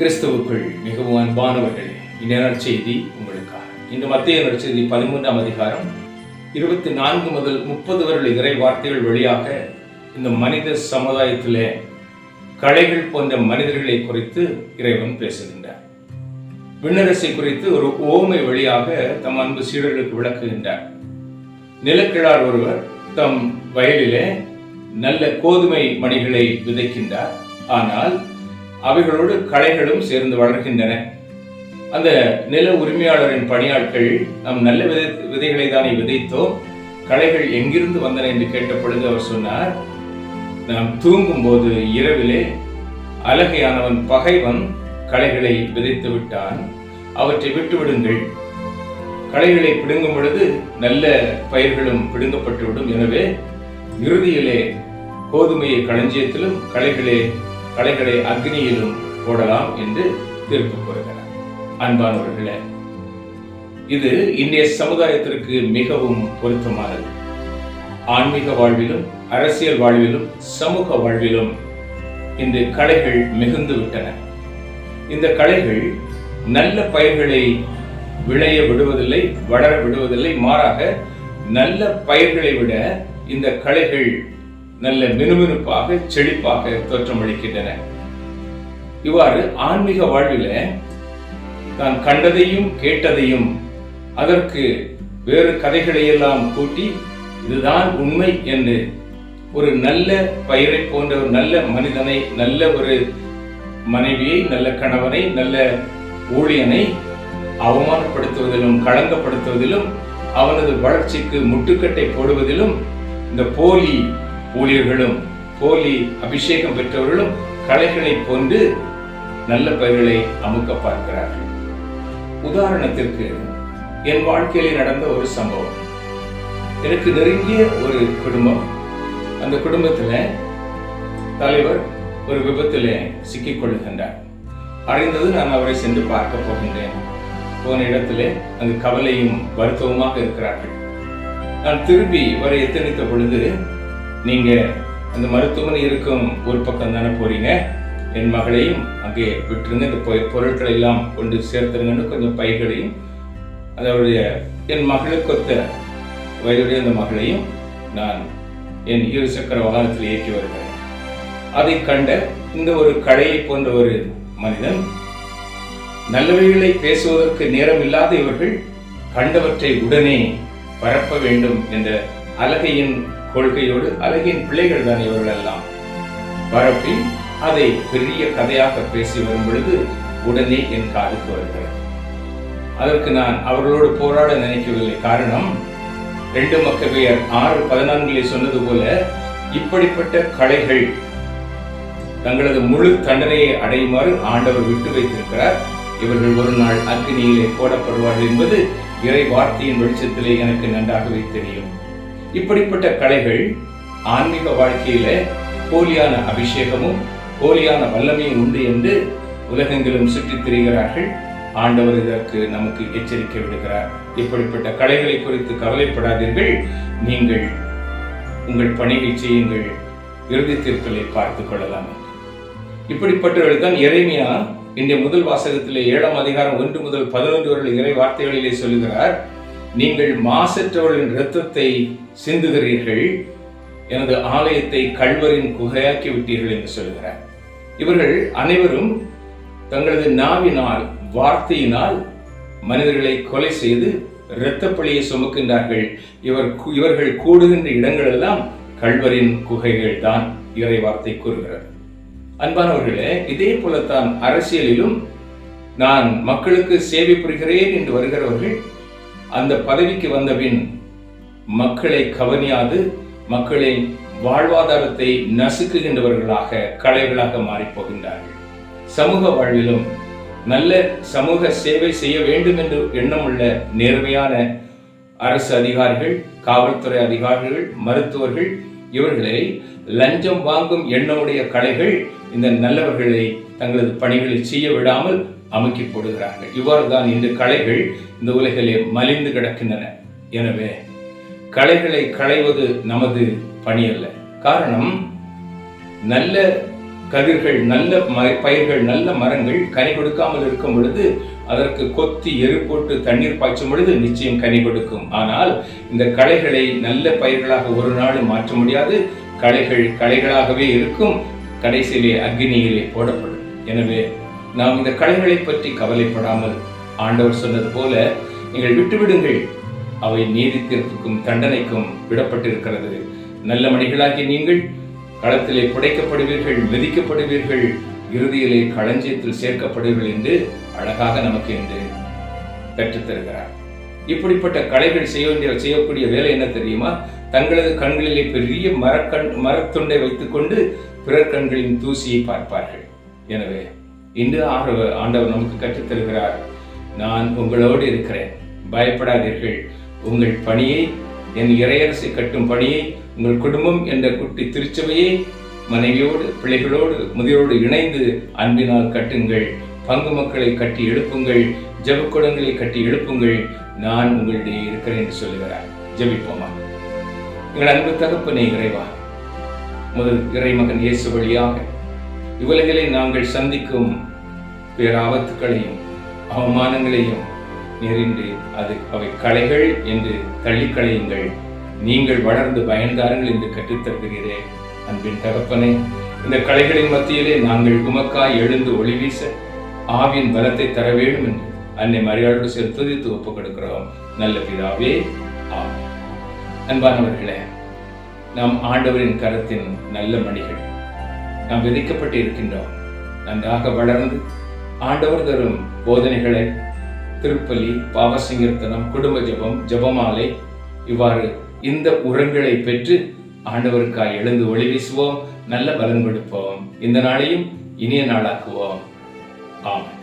கிறிஸ்துவுக்குள் மிகவும் அன்பானவர்கள் இந்நேர செய்தி உங்களுக்காக. இந்த மத்திய நற்செய்தி பதிமூன்றாம் அதிகாரம் இருபத்தி நான்கு முதல் முப்பது வருட இறை வார்த்தைகள் வழியாக இந்த மனித சமுதாயத்தில் களைகள் போன்ற மனிதர்களை குறித்து இறைவன் பேசுகின்றார். விண்ணரசை குறித்து ஒரு ஓமை வழியாக தம் அன்பு சீடர்களுக்கு விளக்குகின்றார். நிலக்கிழார் ஒருவர் தம் வயலிலே நல்ல கோதுமை மணிகளை விதைக்கின்றார். ஆனால் அவைகளோடு களைகளும் சேர்ந்து வளர்கின்றன. அந்த நில உரிமையாளரின் பணியாட்கள் நாம் நல்ல விதை விதைகளை தானே விதைத்தோம். களைகள் எங்கிருந்து வந்தன என்று கேட்ட பொழுது அவர் சொன்னார் நாம் தூங்கும் போது இரவிலே அழகையானவன் பகைவன் களைகளை விதைத்து விட்டான். அவற்றை விட்டுவிடுங்கள் களைகளை பிடுங்கும் பொழுது நல்ல பயிர்களும் பிடுங்கப்பட்டுவிடும் எனவே இறுதியிலே கோதுமையை களஞ்சியத்திலும் களைகளே களைகளை அக்னியிலும் போடலாம் என்று தீர்ப்பு கூறுகிறார். அன்பானவர்களே இது இன்றைய சமுதாயத்திற்கு மிகவும் பொருத்தமானது. ஆன்மீக வாழ்விலும் அரசியல் வாழ்விலும் சமூக வாழ்விலும் இன்று கலைகள் மிகுந்து விட்டன. இந்த கலைகள் நல்ல பயிர்களை விளைய விடுவதில்லை வளர விடுவதில்லை மாறாக நல்ல பயிர்களை விட இந்த கலைகள் நல்ல மினுமினுப்பாக செழிப்பாக தோற்றமளிக்கின்றன. இவ்வாறு ஆன்மீக வாழ்வில தான் கண்டதையும் கேட்டதையும் அதற்கு வேறு கதைகளையெல்லாம் கூட்டி இதுதான் உண்மை என்று ஒரு நல்ல பயிரை போன்ற ஒரு நல்ல மனிதனை நல்ல ஒரு மனைவியை நல்ல கணவனை நல்ல ஊழியனை அவமானப்படுத்துவதிலும் களங்கப்படுத்துவதிலும் அவனது வளர்ச்சிக்கு முட்டுக்கட்டை போடுவதிலும் இந்த போலி ஊழியர்களும் போலி அபிஷேகம் பெற்றவர்களும் கலைகளை போன்று நல்ல பயிர்களை அமுக்க பார்க்கிறார்கள். உதாரணத்திற்கு என் வாழ்க்கையில் நடந்த ஒரு சம்பவம். எனக்கு நெருங்கிய ஒரு குடும்பம். அந்த குடும்பத்தில் தலைவர் ஒரு விபத்தில் சிக்கிக் கொள்ளுகின்றார் அறிந்தது நான் அவரை சென்று பார்க்க போகின்றேன். போன இடத்துல அந்த கவலையும் வருத்தவுமாக இருக்கிறார்கள். நான் திரும்பி வரை எத்தனித்த பொழுது நீங்க அந்த மருத்துவமனை இருக்கும் ஒரு பக்கம் தானே போறீங்க? என் மகளையும் அங்கே விட்டுருங்க. இந்த பொ- பொருட்களை எல்லாம் கொண்டு சேர்த்துருங்கன்னு கொஞ்சம் பைகளையும் அதோடைய என் மகளுக்கு ஒத்த வயதுடைய அந்த மகளையும் நான் என் இரு சக்கர வாகனத்தில் ஏற்றி வருகிறேன். அதை கண்ட இந்த ஒரு கடையை போன்ற ஒரு மனிதன் நல்லவைகளை பேசுவதற்கு நேரம் இல்லாத இவர்கள் கண்டவற்றை உடனே பரப்ப வேண்டும் என்ற அழகையின் கொள்கையோடு அழகின் பிள்ளைகள் தான் இவர்கள் எல்லாம் பரப்பி அதை பெரிய கதையாக பேசி வரும் பொழுது உடனே என் காதுக்கு வருகிறது. அதற்கு நான் அவர்களோடு போராட நினைக்கவில்லை. காரணம் ரெண்டு மக்களையர் ஆறு பதினான்கிலே சொன்னது போல இப்படிப்பட்ட கலைகள் தங்களது முழு தண்டனையை அடையுமாறு ஆண்டவர் விட்டு வைத்திருக்கிறார். இவர்கள் ஒரு நாள் அக்னியிலே போடப்படுவார்கள் என்பது இறை வார்த்தையின் வெளிச்சத்திலே எனக்கு நன்றாகவே தெரியும். இப்படிப்பட்ட கலைகள் ஆன்மீக வாழ்க்கையில போலியான அபிஷேகமும் போலியான வல்லமையும் உண்டு என்று உலகெங்கிலும் சுற்றித் திரிகிறார்கள். ஆண்டவர் இதற்கு நமக்கு எச்சரிக்கை விடுகிறார். இப்படிப்பட்ட கலைகளை குறித்து கவலைப்படாதீர்கள். நீங்கள் உங்கள் பணியை செய்யுங்கள். இறுதி தீர்ப்பலை பார்த்துக் கொள்ளலாம். இப்படிப்பட்டவர்கள் தான் இறைமையா இன்றைய முதல் வாசகத்திலே ஏழாம் அதிகாரம் ஒன்று முதல் பதினொன்று வரை இறை வார்த்தைகளிலே சொல்லுகிறார். நீங்கள் மாசற்றவர்களின் இரத்தத்தை சிந்துகிறீர்கள். எனது ஆலயத்தை கல்வரின் குகையாக்கி விட்டீர்கள் என்று சொல்கிறார். இவர்கள் அனைவரும் தங்களது நாவினால் வார்த்தையினால் மனிதர்களை கொலை செய்து இரத்தப்பழியை சுமக்கின்றார்கள். இவர் இவர்கள் கூடுகின்ற இடங்களெல்லாம் கல்வரின் குகைகள் தான் இறை வார்த்தை கூறுகிறது. அன்பானவர்களே இதே போலத்தான் அரசியலிலும் நான் மக்களுக்கு சேவை புரிகிறேன் என்று வருகிறவர்கள் அந்த பதவிக்கு வந்தபின் மக்களை கவனியாது மக்களின் வாழ்வாதாரத்தை நசுக்குகின்றவர்களாக கலைகளாக மாறிப்போகின்றார்கள். சமூக வாழ்விலும் நல்ல சமூக சேவை செய்ய வேண்டும் என்று எண்ணமுள்ள நேர்மையான அரசு அதிகாரிகள் காவல்துறை அதிகாரிகள் மருத்துவர்கள் இவர்களை லஞ்சம் வாங்கும் எண்ணமுடைய கலைகள் இந்த நல்லவர்களை தங்களது பணிகளை செய்ய விடாமல் அமுக்கி போடுகிறாங்க இவ்வாறு தான் இன்று கலைகள் இந்த உலகிலே மலிந்து கிடக்கின்றன. எனவே கலைகளை களைவது நமது பணி அல்ல. காரணம் நல்ல கதிர்கள் நல்ல ம- பயிர்கள் நல்ல மரங்கள் கனி கொடுக்காமல் இருக்கும் பொழுது அதற்கு கொத்தி எரு போட்டு தண்ணீர் பாய்ச்சும் பொழுது நிச்சயம் கனி கொடுக்கும். ஆனால் இந்த களைகளை நல்ல பயிர்களாக ஒரு நாளும் மாற்ற முடியாது. களைகள் களைகளாகவே இருக்கும். கடைசியிலே அக்னியிலே போடப்படும். எனவே நாம் இந்த கலைகளை பற்றி கவலைப்படாமல் ஆண்டவர் சொன்னது போல நீங்கள் விட்டுவிடுங்கள். அவை நீதி தீர்ப்புக்கும் தண்டனைக்கும் விடப்பட்டிருக்கிறது. நல்ல மணிகளாகிய நீங்கள் களத்திலே புடைக்கப்படுவீர்கள் மிதிக்கப்படுவீர்கள் இறுதியிலே களஞ்சியத்தில் சேர்க்கப்படுவீர்கள் என்று அழகாக நமக்கு என்று கற்றுத்தருகிறார். இப்படிப்பட்ட கலைகள் செய்ய வேண்டிய செய்யக்கூடிய வேலை என்ன தெரியுமா? தங்களது கண்களிலே பெரிய மரக்கண் மரத்துண்டை வைத்துக்கொண்டு பிறர் கண்களின் தூசியை பார்ப்பார்கள். எனவே இன்று ஆண்டவர் ஆண்டவர் நமக்கு கற்றுத்தருகிறார். நான் உங்களோடு இருக்கிறேன். பயப்படாதீர்கள். உங்கள் பணியை என் இறையரசை கட்டும் பணியை உங்கள் குடும்பம் என்ற குட்டி திருச்சபையை மனைவியோடு பிள்ளைகளோடு முதியோடு இணைந்து அன்பினால் கட்டுங்கள். பங்கு மக்களை கட்டி எழுப்புங்கள். ஜபக்குடங்களை கட்டி எழுப்புங்கள். நான் உங்களிடையே இருக்கிறேன் என்று சொல்லுகிறார். ஜபிப்போமா? எங்கள் அன்பு தகப்பனே இறைவா முதல் இறைமகன் இயேசு வழியாக இவ்வுலகிலே நாங்கள் சந்திக்கும் பேராபத்துக்களையும் அவமானங்களையும் நெறிந்து அது அவை கலைகள் என்று தள்ளிக்களையுங்கள் நீங்கள் வளர்ந்து பயன்தாருங்கள் என்று கற்றுத்தருகிறேன் அன்பின் தகப்பனே. இந்த கலைகளின் மத்தியிலே நாங்கள் உமக்காய் எழுந்து ஒளி வீச ஆவின் பலத்தை தர வேண்டும் என்று அன்னை மரியாதை சேர்த்து துதித்து ஒப்புக் கொடுக்கிறோம். நல்ல பிதாவே ஆம் அன்பானவர்களே நாம் ஆண்டவரின் கரத்தின் நல்ல மணிகள். நாம் விதைக்கப்பட்டு இருக்கின்றோம் நன்றாக வளர்ந்து ஆண்டவர் தரும் போதனைகளை திருப்பலி பாவசங்கீர்த்தனம் குடும்ப ஜெபம் ஜெபமாலை இவ்வாறு இந்த உரங்களை பெற்று ஆண்டவருக்காய் எழுந்து ஒளி வீசுவோம் நல்ல பலன் கொடுப்போம். இந்த நாளையும் இனிய நாளாக்குவோம். ஆமாம்